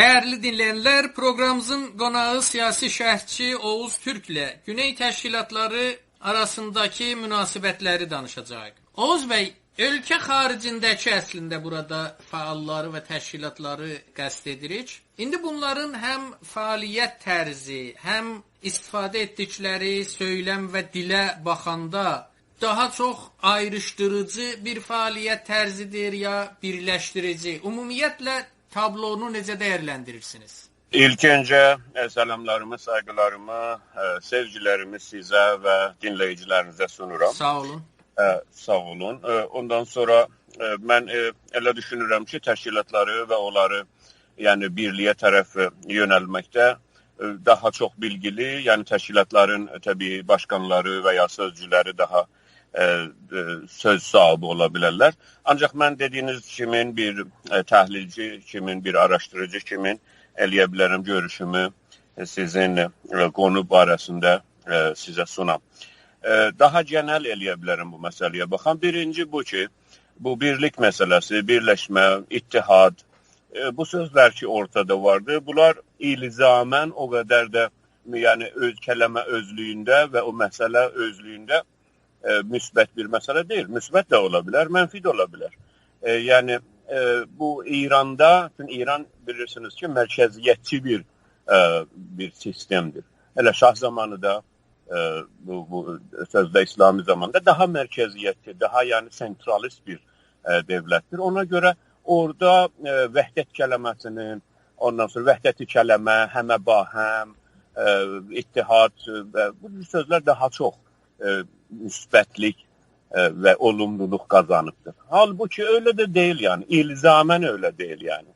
Dəyərli dinləyənlər, proqramımızın qonağı siyasi şərhçi Oğuz Türklə Güney təşkilatları arasındakı münasibətləri danışacağıq. Oğuz bəy, ölkə xaricindəki əslində burada fəalları və təşkilatları qəsd edirik. İndi bunların həm fəaliyyət tərzi, həm istifadə etdikləri söyləm və dilə baxanda daha çox ayrışdırıcı bir fəaliyyət tərzidir ya birləşdirici. Ümumiyyətlə tablonu necə dəyərləndirirsiniz? İlk öncə e, salamlarımı, sayğılarımı, e, sevgilərimi sizə və dinləyicilərinizə sunuram. Sağ olun. Ə, e, sağ olun. Ə, ondan sonra ə, mən ə, elə düşünürəm ki, təşkilatları və onları yəni birliyə tərəf yönəlməkdə daha çox bilgili, yəni təşkilatların təbii başqanları və ya sözcüləri daha ə, ə, söz sahibi ola bilərlər. Ancaq mən dediyiniz kimi bir ə, təhlilçi, kimin bir araşdırıcı kimin eləyə bilərəm görüşümü sizin ə, qonu barəsində ə, sizə sunam. Ə, daha genel eləyə bilərəm bu məsələyə. Baxın, birinci bu ki, bu birlik məsələsi, birləşmə, ittihad, ə, bu sözlər ki ortada vardı, bunlar ilzamən o qədər də yəni öz kələmə özlüyündə və o məsələ özlüyündə e, müsbət bir məsələ deyil. Müsbət də ola bilər, mənfi də ola bilər. E, yəni e, bu İranda, çünki İran bilirsiniz ki, mərkəziyyətçi bir e, bir sistemdir. Hələ şah zamanı da e, bu, bu sözdə İslami zamanda daha mərkəziyyətli, daha yəni sentralist bir e, dövlətdir. Ona görə orada e, vəhdət kəlməsinin, ondan sonra vəhdəti kələmə, həmə bahəm, e, ittihad və bu sözlər daha çox e, müsbətlik e, və olumluluq qazanıbdır. Halbuki elə də deyil yəni, ilzamən elə deyil yəni.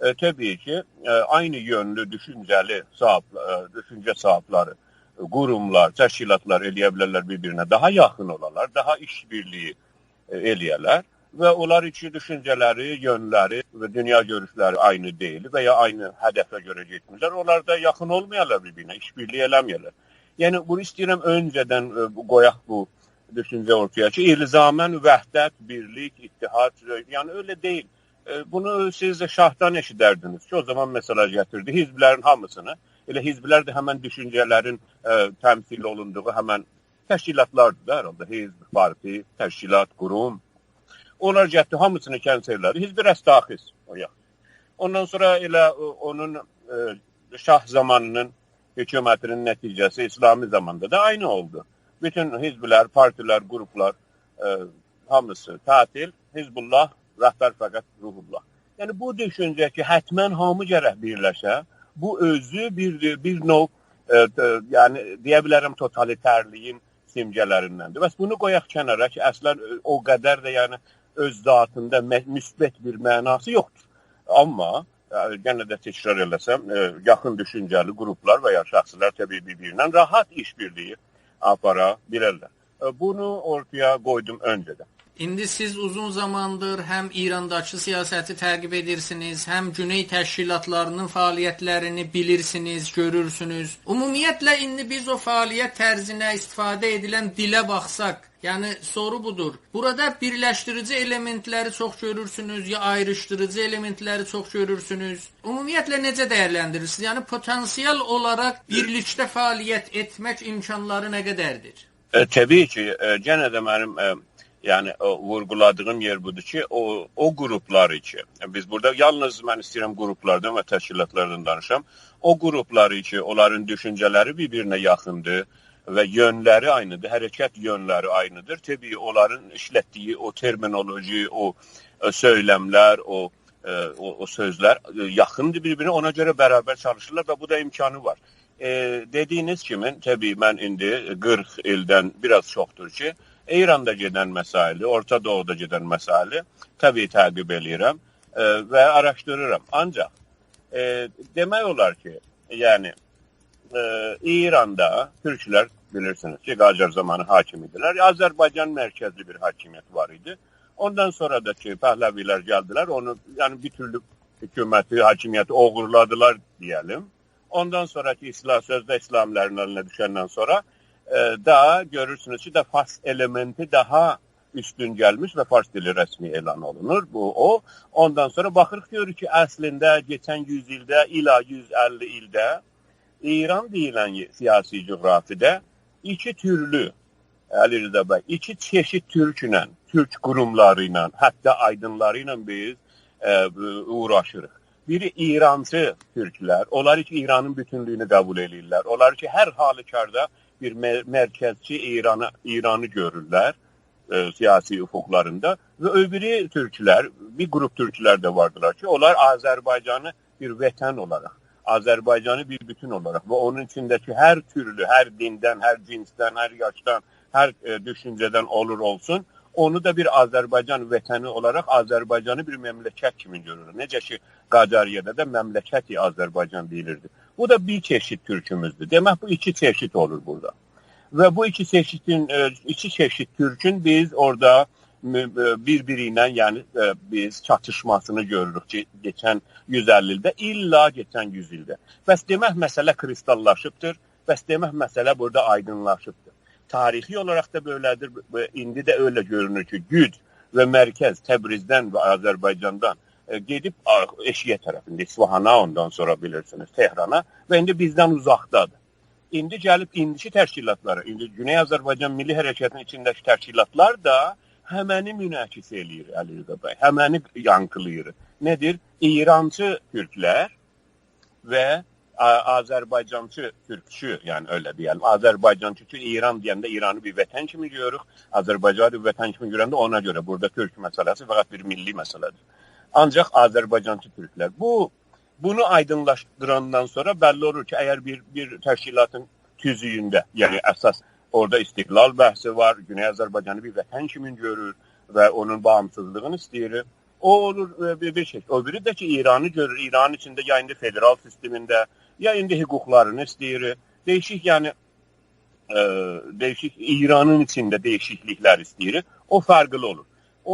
E, təbii ki, e, aynı yönlü düşüncəli sahib, e, düşüncə sahibləri, qurumlar, təşkilatlar eləyə bilərlər bir-birinə daha yaxın olarlar, daha işbirliyi e, eləyərlər və onlar iki düşüncələri, yönləri və dünya görüşləri aynı deyil və ya aynı hədəfə görə getmirlər. Onlar da yaxın olmayarlar bir-birinə, işbirliyi eləməyərlər. Yəni bunu istəyirəm öncədən ə, e, qoyaq bu düşüncə ortaya ki, ilzamən vəhdət, birlik, ittihad, yəni elə deyil. E, bunu siz şahdan eşidərdiniz ki, o zaman məsələ gətirdi hizblərin hamısını. Elə hizblər də həmən düşüncələrin ə, e, təmsil olunduğu həmən təşkilatlardır da, herhalde hizb, parti, təşkilat, qurum. Onlar getdi hamısını kənsellədi. Hizb rəstaxiz. Ondan sonra elə onun ə, şah zamanının hökumətinin nəticəsi İslami zamanda da aynı oldu. Bütün hizblər, partilər, qruplar e, hamısı tatil, Hizbullah, rəhbər fəqət ruhullah. Yəni bu düşüncə ki, həttəmən hamı gərək birləşə, bu özü bir bir növ e, t, yəni deyə bilərəm totalitərliyin simgələrindəndir. Bəs bunu qoyaq kənara ki, əslən o qədər də yəni öz zatında müsbət bir mənası yoxdur. Amma yenə də təkrar eləsəm, e, yaxın düşüncəli qruplar və ya şəxslər təbii bir-birinə rahat işbirliyi apara bilərlər. E, bunu ortaya qoydum öncədən. İndi siz uzun zamandır həm İrandakı siyasəti təqib edirsiniz, həm Güney təşkilatlarının fəaliyyətlərini bilirsiniz, görürsünüz. Ümumiyyətlə indi biz o fəaliyyət tərzinə istifadə edilən dilə baxsaq, yəni soru budur. Burada birləşdirici elementləri çox görürsünüz ya ayrışdırıcı elementləri çox görürsünüz? Ümumiyyətlə necə dəyərləndirirsiniz? Yəni potensial olaraq birlikdə fəaliyyət etmək imkanları nə qədərdir? E, təbii ki, e, yenə də mənim e, Yəni vurğuladığım yer budur ki, o o qruplar iki. Biz burada yalnız mən istəyirəm qruplardan və təşkilatlardan danışam. O qruplar iki, onların düşüncələri bir-birinə yaxındır və yönləri aynıdır, hərəkət yönləri aynıdır. Təbii onların işlətdiyi o terminoloji, o, o söyləmlər, o e, o, o sözlər e, yaxındır bir-birinə, ona görə bərabər çalışırlar və bu da imkanı var. E, dediyiniz kimi, təbii mən indi 40 ildən biraz çoxdur ki, İranda gedən məsaili, Orta Doğuda gedən məsaili təbii təqib eləyirəm e, və araşdırıram. Ancaq e, demək olar ki, yəni e, İranda türklər bilirsiniz ki, Qacar zamanı hakim idilər. Azərbaycan mərkəzli bir hakimiyyət var idi. Ondan sonra da ki, Pəhləvilər gəldilər, onu yəni bir türlü hökuməti, hakimiyyəti oğurladılar deyəlim. Ondan sonraki İslam sözdə İslamların əlinə düşəndən sonra daha görürsünüz ki, də fas elementi daha üstün gəlmiş və fars dili rəsmi elan olunur. Bu o. Ondan sonra baxırıq görürük ki, əslində keçən 100 ildə ila 150 ildə İran deyilən siyasi coğrafiyada iki türlü Əli Rıza bəy, iki çeşid türklə, türk qurumları ilə, hətta ilə biz ə, uğraşırıq. Biri İrancı türklər, onlar ki İranın bütünlüyünü qəbul edirlər. Onlar ki hər halükarda bir mər mərkəzçi İranı İranı görürlər e, siyasi üfuqlarında və öbürü türklər, bir qrup türklər də vardılar ki, onlar Azərbaycanı bir vətən olaraq, Azərbaycanı bir bütün olaraq və onun içindəki hər türlü, hər dindən, hər cinsdən, hər yaşdan, hər e, düşüncədən olur olsun, onu da bir Azərbaycan vətəni olaraq Azərbaycanı bir məmləkət kimi görür. Necə ki Qacariyədə də məmləkəti Azərbaycan deyilirdi. Bu da bir çeşid türkümüzdür. Demək bu iki çeşid olur burada. Və bu iki çeşidin e, iki çeşid türkün biz orada bir-biri ilə, yəni e, biz çatışmasını görürük ki, keçən 150 ildə, illa keçən 100 ildə. Bəs demək məsələ kristallaşıbdır. Bəs demək məsələ burada aydınlaşıbdır. Tarixi olaraq da belədir. İndi də elə görünür ki, güc və mərkəz Təbrizdən və Azərbaycandan e, gedib eşiyə tərəfində, İsfahana, ondan sonra bilirsiniz, Tehrana və indi bizdən uzaqdadır. İndi gəlib indiki təşkilatları, indi Güney Azərbaycan Milli Hərəkatının içindəki təşkilatlar da həməni münəqis eləyir Əli Rıza bəy. Həməni yankılayır. Nədir? İrancı türklər və Azərbaycançı türkçü, yəni elə deyəlim. Azərbaycançı ki, İran deyəndə İranı bir vətən kimi görürük. Azərbaycanı bir vətən kimi görəndə ona görə burada türk məsələsi fəqət bir milli məsələdir. Ancaq Azərbaycançı türklər. Bu bunu aydınlaşdırandan sonra bəlli olur ki, əgər bir bir təşkilatın tüzüyündə, yəni əsas orada istiqlal bəhsi var, Güney Azərbaycanı bir vətən kimi görür və onun bağımsızlığını istəyir. O olur e, bir, bir şey. O biri də ki, İranı görür. İranın içində ya indi federal sistemində, ya indi hüquqlarını istəyir. Değişik yəni e, değişik İranın içində dəyişikliklər istəyir. O fərqli olur.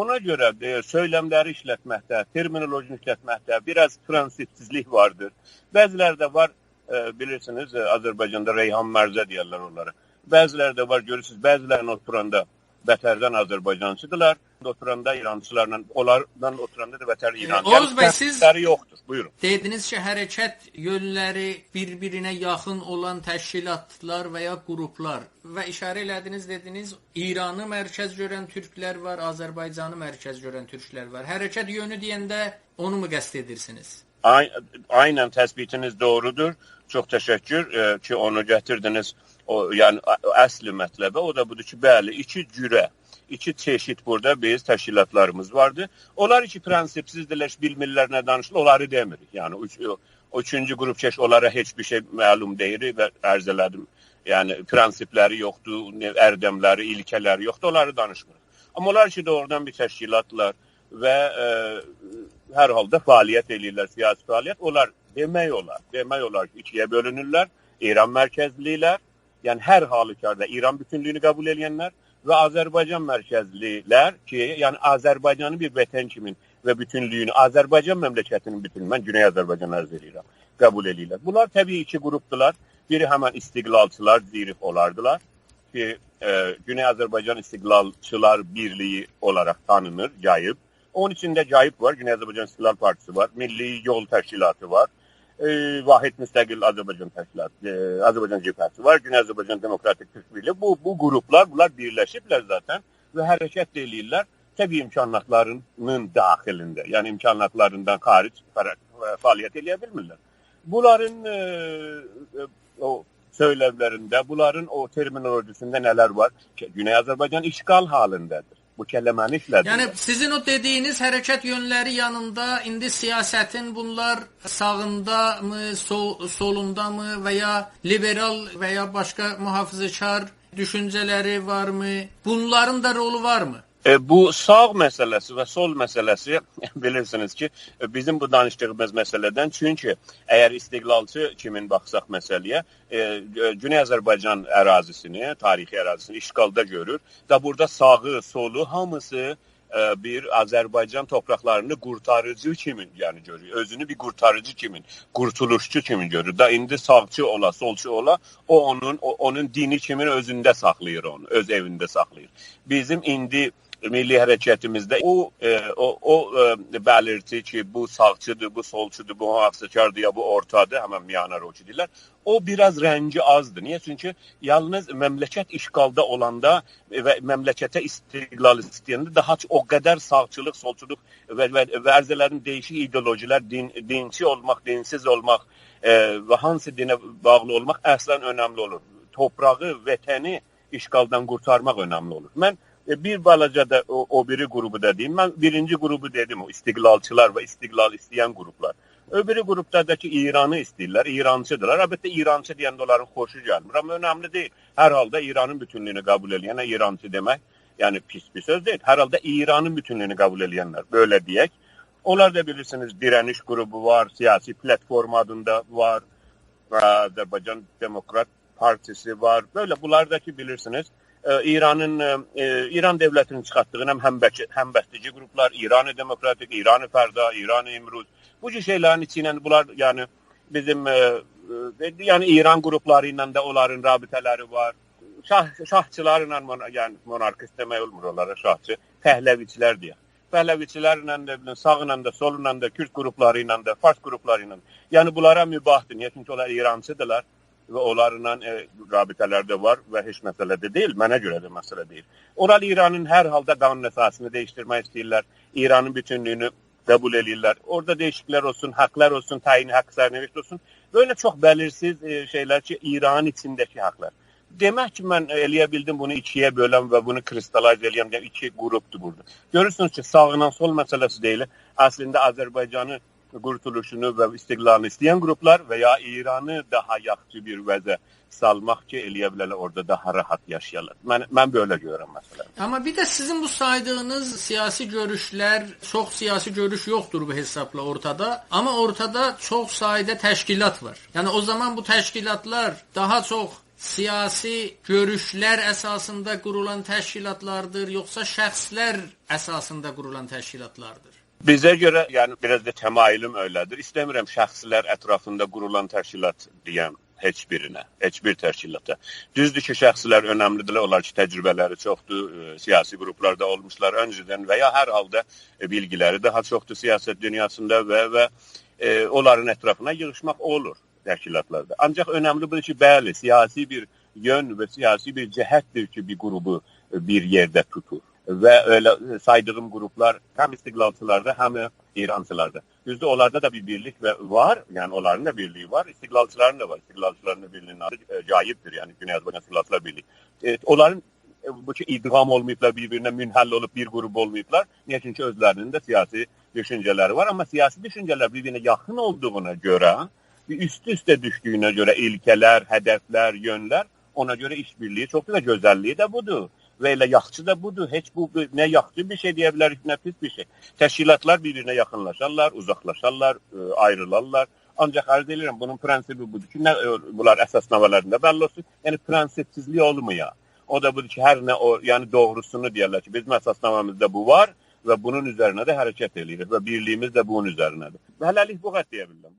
Ona görə də söyləmləri işlətməkdə, terminoloji işlətməkdə biraz fransızsizlik vardır. Bəziləri də var, e, bilirsiniz, Azərbaycanda Reyhan Mərzə deyirlər onlara. Bəziləri də var, görürsüz, bəzilərinin oturanda vətərdən Azərbaycancıdırlar. Oturanda İrançılarla, onlardan oturanda da vətər İran. Oğuz yəni, bəy, siz yoxdur. Buyurun. Dediniz ki, hərəkət yönləri bir-birinə yaxın olan təşkilatlar və ya qruplar və işarə elədiniz, dediniz, İranı mərkəz görən türklər var, Azərbaycanı mərkəz görən türklər var. Hərəkət yönü deyəndə onu mu qəsd edirsiniz? Ay Aynən təsbitiniz doğrudur. Çox təşəkkür e, ki, onu gətirdiniz. O, yəni əsl mətləbə o da budur ki, bəli, iki cürə, iki çeşid burada biz təşkilatlarımız vardı. Onlar iki prinsipsizdirlər, bilmirlər nə danışılır, onları demirik. Yəni üç, o üçüncü qrup çeş onlara heç bir şey məlum deyil və ərz elədim. Yəni prinsipləri yoxdur, ərdəmləri, ilkələri yoxdur, onları danışmırıq. Amma onlar ki, doğrudan bir təşkilatlar və ə, e, hər halda fəaliyyət eləyirlər, siyasi fəaliyyət. Onlar demək olar, demək olar ki, ikiyə bölünürlər. İran mərkəzlilər, yəni hər halükarda İran bütünlüyünü qəbul edənlər və Azərbaycan mərkəzlilər ki, yəni Azərbaycanı bir vətən kimi və bütünlüyünü Azərbaycan məmləkətinin bütünlüyünü mən Güney Azərbaycan ərz edirəm, qəbul edirlər. Bunlar təbii iki qrupdular. Biri həmən istiqlalçılar deyirik olardılar ki, e, Güney Azərbaycan İstiqlalçılar Birliyi olaraq tanınır, Cayıb. Onun içində Cayıb var, Güney Azərbaycan İstiqlal Partisi var, Milli Yol Təşkilatı var, e, vahid müstəqil Azərbaycan təşkilatı, e, Azərbaycan cəbhəsi var, Güney Azərbaycan Demokratik Türk Birliyi. Bu bu qruplar, bunlar birləşiblər zaten və hərəkət eləyirlər təbii imkanatlarının daxilində, yəni imkanatlarından xaric fəaliyyət eləyə bilmirlər. Bunların e, e, o söyləmlərində, bunların o terminolojisində nələr var? Güney Azərbaycan işğal halındadır bu kəlləməni işlədir. Yəni sizin o dediyiniz hərəkət yönləri yanında indi siyasətin bunlar sağındamı, sol, solundamı və ya liberal və ya başqa mühafizəkar düşüncələri varmı? Bunların da rolu varmı? E, bu sağ məsələsi və sol məsələsi bilirsiniz ki, e, bizim bu danışdığımız məsələdən çünki əgər istiqlalçı kimin baxsaq məsələyə, e, Güney Azərbaycan ərazisini, tarixi ərazisini işğalda görür və burada sağı, solu hamısı bir Azərbaycan torpaqlarını qurtarıcı kimi yəni görür. Özünü bir qurtarıcı kimi, qurtuluşçu kimi görür. Da indi sağçı ola, solçu ola, o onun o, onun dini kimi özündə saxlayır onu, öz evində saxlayır. Bizim indi milli hərəkətimizdə o e, o, o e, belirti ki, bu sağçıdır, bu solçudur, bu muhafizəkardır ya bu ortadır, həmən miyana roçu deyirlər. O biraz rəngi azdır. Niyə? Çünki yalnız məmləkət işğalda olanda və məmləkətə istiqlal istəyəndə daha o qədər sağçılıq, solçuluq və, və, və ərzələrin dəyişik ideologilər, din, dinçi olmaq, dinsiz olmaq e, və hansı dinə bağlı olmaq əslən önəmli olur. Torpağı, vətəni işğaldan qurtarmaq önəmli olur. Mən e, bir balaca da o, o biri grubu da deyim. Mən birinci grubu dedim o istiqlalçılar və istiqlal istəyən qruplar. Öbürü qrupda da ki İranı istəyirlər, İrancıdırlar. Əlbəttə İrancı deyəndə onların xoşu gəlmir, amma önəmli deyil. Hər İranın bütünlüyünü qəbul edən İrancı demək, yəni pis bir söz deyil. Hər halda İranın bütünlüyünü qəbul edənlər, belə deyək. Onlar da bilirsiniz direniş qrubu var, siyasi platform adında var. Azərbaycan Demokrat Partisi var. Böyle bunlar da ki bilirsiniz İranın e, İran devletinin çıxartdığı həm həmbəki, həmbəstici qruplar, İranı Demokratik, İranı Fərda, İranı İmruz. Bu cür şeylərin içindən bunlar yəni bizim yəni İran qrupları ilə də onların rabitələri var. Şah şahçılarla yəni monarxist demək olmur onlara şahçı, pəhləviçilər deyə. Pəhləviçilərlə də, sağla da, solunla da, Kürd qrupları ilə də, Fars qrupları ilə. Yəni bunlara mübahdır. Niyə? Çünki onlar İrancıdırlar və onlarla e, rabitələr də var və heç məsələ də deyil. Mənə görə də məsələ deyil. Oral İranın hər halda qanun əsasını dəyişdirmək istəyirlər. İranın bütünlüyünü qəbul edirlər. Orada dəyişikliklər olsun, haqqlar olsun, təyini haqq sərnişin olsun. Böyle çox bəlirsiz e, şeylər ki, İranın içindəki haqqlar. Demək ki, mən eləyə bildim bunu ikiyə böləm və bunu kristalize eləyəm. Yəni iki qrupdur burada. Görürsünüz ki, sağla sol məsələsi deyil. Əslində Azərbaycanı qurtuluşunu və istiqlalını istəyən qruplar və ya İranı daha yaxşı bir vəzə salmaq ki, eləyə bilərlər orada daha rahat yaşayarlar. Mən mən belə görürəm məsələn. Amma bir də sizin bu saydığınız siyasi görüşlər, çox siyasi görüş yoxdur bu hesabla ortada, amma ortada çox sayda təşkilat var. Yəni o zaman bu təşkilatlar daha çox siyasi görüşlər əsasında qurulan təşkilatlardır, yoxsa şəxslər əsasında qurulan təşkilatlardır? Bizə görə, yəni biraz da təmayülüm öylədir. İstəmirəm şəxslər ətrafında qurulan təşkilat deyəm heç birinə, heç bir təşkilata. Düzdür ki, şəxslər önəmlidirlər, onlar ki, təcrübələri çoxdur, e, siyasi qruplarda olmuşlar öncədən və ya hər halda e, bilgiləri daha çoxdur siyasət dünyasında və və e, onların ətrafına yığılmaq olur təşkilatlarda. Ancaq önəmli budur ki, bəli, siyasi bir yön və siyasi bir cəhətdir ki, bir qrupu e, bir yerdə tutur və elə saydığım qruplar həm istiqlalçılarda, həm İrancılarda. Düzdür, onlarda da bir birlik və var, yəni onların da birliyi var, istiqlalçıların da var. İstiqlalçıların da birliğinin adı e, Cayibdir, yəni Güney Azərbaycan İstiqlalçılar Birliyi. E, onların e, bu ki idğam olmayıblar, bir-birinə münhəll olub bir qrup olmayıblar. Niyə? Çünki özlərinin də siyasi düşüncələri var, amma siyasi düşüncələr bir-birinə yaxın olduğuna görə, üst-üstə düşdüyünə görə ilkələr, hədəflər, yönlər, ona görə işbirliyi çoxdur və gözəlliyi də budur və elə yaxşı da budur. Heç bu nə yaxşı bir şey deyə bilərik, nə pis bir şey. Təşkilatlar bir-birinə yaxınlaşarlar, uzaqlaşarlar, ə, ayrılarlar. Ancaq arz edirəm bunun prinsipi budur ki, nə ə, bunlar əsasnamalarında bəlli olsun. Yəni prinsipsizlik olmuyor. O da budur ki, hər nə o, yəni doğrusunu deyirlər ki, bizim əsasnamamızda bu var və bunun üzərinə də hərəkət edirik və birliyimiz də bunun üzərinədir. Hələlik bu qədər deyə bilərəm.